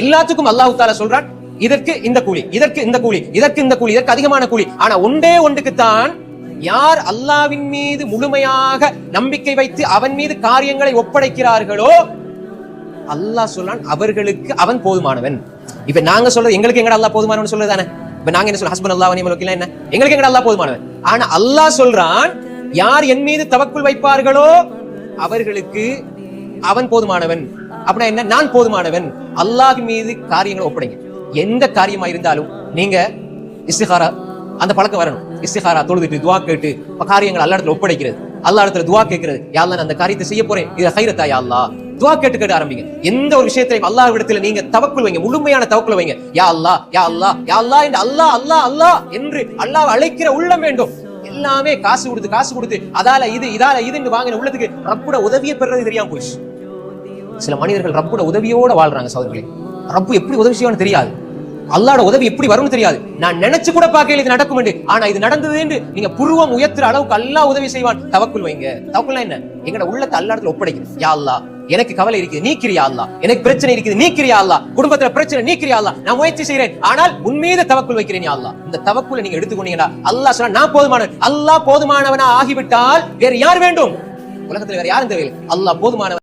எல்லாத்துக்கும் அல்லாஹ் தாலா சொல்றான் இதற்கு இந்த கூலி இதற்கு இந்த கூலி இதற்கு இந்த கூலி இதற்கு அதிகமான கூலி. ஆனா ஒன்றே ஒன்றுக்குத்தான் யார் அல்லாவின் மீது முழுமையாக நம்பிக்கை வைத்து அவன் மீது காரியங்களை ஒப்படைக்கிறார்களோ அல்லாஹ் சொல்றான் அவர்களுக்கு அவன் போதுமானவன். இப்ப நாங்க சொல்றது எங்களுக்கு எங்கட அல்லாஹ் போதுமானவன் சொல்றதானே இப்ப நாங்க என்ன சொல்ல ஹஸ்பண்ட் அல்லாஹ் வனிமல் வக்கீல் என்ன? எங்களுக்கு எங்கட அல்லாஹ் போதுமானவன்? ஆனா அல்லாஹ் சொல்றான் யார் என் மீது தவக்குள் வைப்பார்களோ அவர்களுக்கு அவன் போதுமானவன். அப்படின்னா என்ன? நான் போதுமானவன். அல்லாஹ் மீது காரியங்களை ஒப்படைங்க. எந்த காரியமா இருந்தாலும் நீங்க இஸ்திகாரா அந்த பழக்கம் வரணும். இஸ்திகாரா தொழுதுட்டு துவா கேட்டு இப்ப காரியங்கள் அல்லா இடத்துல ஒப்படைக்கிறது. அல்லா இடத்துல துவா கேட்கிறது. யாழ்லா நான் அந்த காரியத்தை செய்ய போறேன். இதை ஹைரத்தா யாழ்லா துவா கேட்டு கேட்டு ஆரம்பிங்க. எந்த ஒரு விஷயத்தையும் அல்லாஹ் இடத்துல நீங்க தவக்குள் வைங்க. முழுமையான தவக்குள் வைங்க. யா அல்லாஹ் யா அல்லாஹ் யா அல்லாஹ் என்று அல்லாஹ் அல்லா அல்லாஹ் என்று அல்லாஹ் அழைக்கிற உள்ளம் வேண்டும். எல்லாமே காசு கொடுத்து காசு கொடுத்து அதால இது இதால இதுன்னு வாங்கின உள்ளத்துக்கு ரப்புட உதவியை பெறது தெரியாம போயிடுச்சு. சில மனிதர்கள் ரப்போட உதவியோட வாழ்றாங்க சகோதரர்களே. ரப்பு எப்படி உதவி செய்வான்னு தெரியாது. அல்லாட உதவி எப்படி வரும்னு தெரியாது. நான் நினைச்சு கூட பார்க்கல இது நடக்கும் என்று. ஆனா இது நடந்தது என்று நீங்க புருவம் உயர்த்துற அளவுக்கு அல்லா உதவி செய்வான். தவக்குள் வைங்க. தவக்குள்னா என்ன? எங்கட உள்ளத்தை அல்லாஹ்ல ஒப்படைக்கணும் யா அல்லாஹ் எனக்கு கவலை இருக்குது நீக்கிறியா அல்லா எனக்கு பிரச்சனை இருக்குது நீக்கிறியா அல்லா குடும்பத்துல பிரச்சனை நீக்கிறியா அல்லா நான் முயற்சி செய்கிறேன் ஆனால் உன் தவக்குள் வைக்கிறேன் யா அல்லாஹ். இந்த தவக்குள்ள நீங்க எடுத்துக்கொண்டீங்கன்னா அல்லா சொன்னா நான் போதுமானவன் அல்லா போதுமானவனா ஆகிவிட்டால் வேற யார் வேண்டும்? உலகத்துல வேற யாரும் தேவையில்லை. அல்லா போதுமானவன்